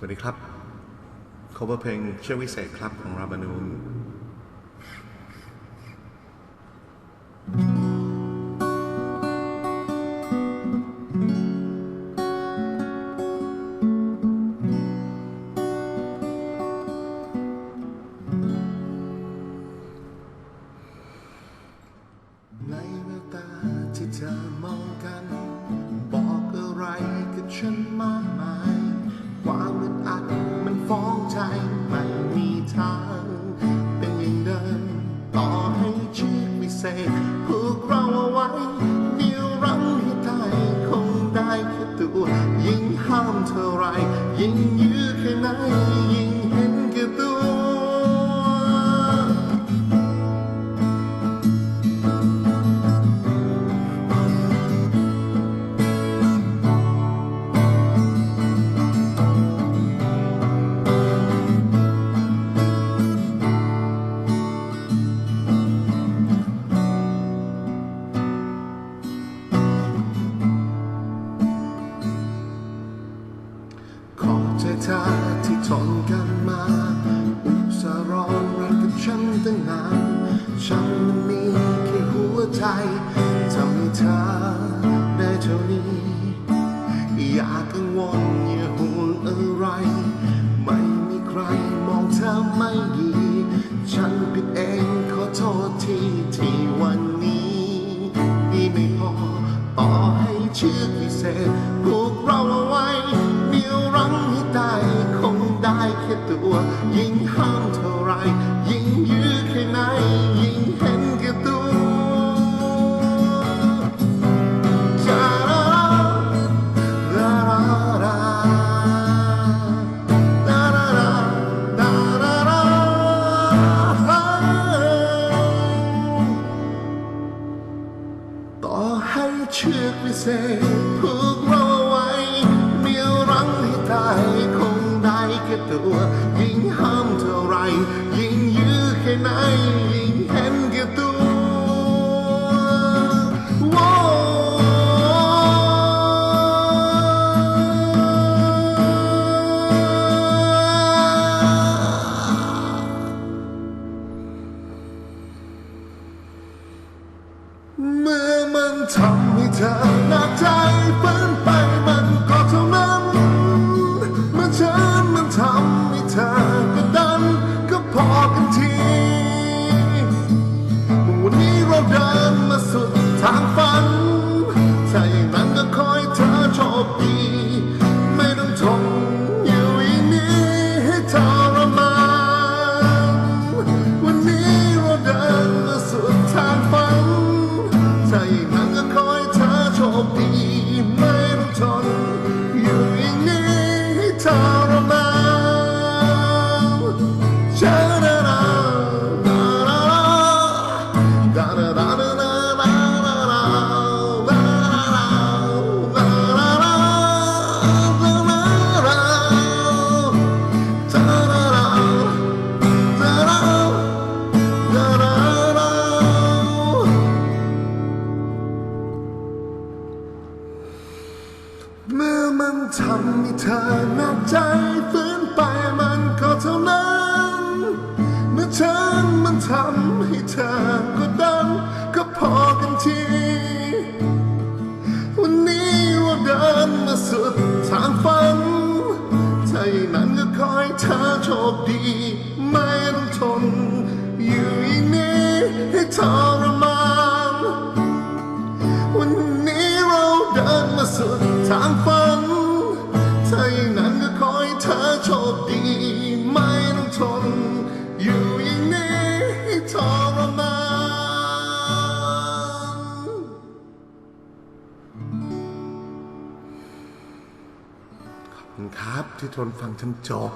สวัสดีครับ cover เพลงเชื่อวิเศษครับของราบานูนในแววตาที่เธอมองกัน บอกอะไรกับฉันมาางเป็นอย่างเดิมต่อให้ชื่อวิเศษผูกเราเอาไว้เดียวรั้งให้ไทยคงได้แค่ตัวยิ่งห้ามเท่าไรยิ่งยื้อแค่ไหนยิ่ง ชื่อพิเศษผูกเราเอาไว้ เดียวรั้งให้ตายคงได้แค่ตัวยิ่งห้ามเธอ เชือกวิเศษผูกเราเอาไว้เหนี่ยวรั้งให้ตายคงได้แค่ตัว ยิ่งห้ามเท่าไร ยิ่งยื้อแค่ไหน ยิ่งเห็นแก่ตัวว้เมื่อมันทำ down, knocked down. มื่อมันทำให้เธอหนักใจฝืนไปมันก็เท่านั้นเมื่อฉันมันทำให้เธอกดดันก็พอกันที วันนี้ว่าเดินมาสุดทางฝันถ้าอย่างนั้นก็คอยเธอโชคดี ไม่ต้องทน อยู่อย่างนี้ให้ทรมานวันนี้เราเดินมาสุดทางฝัน คุณครับที่ทนฟังจนจบ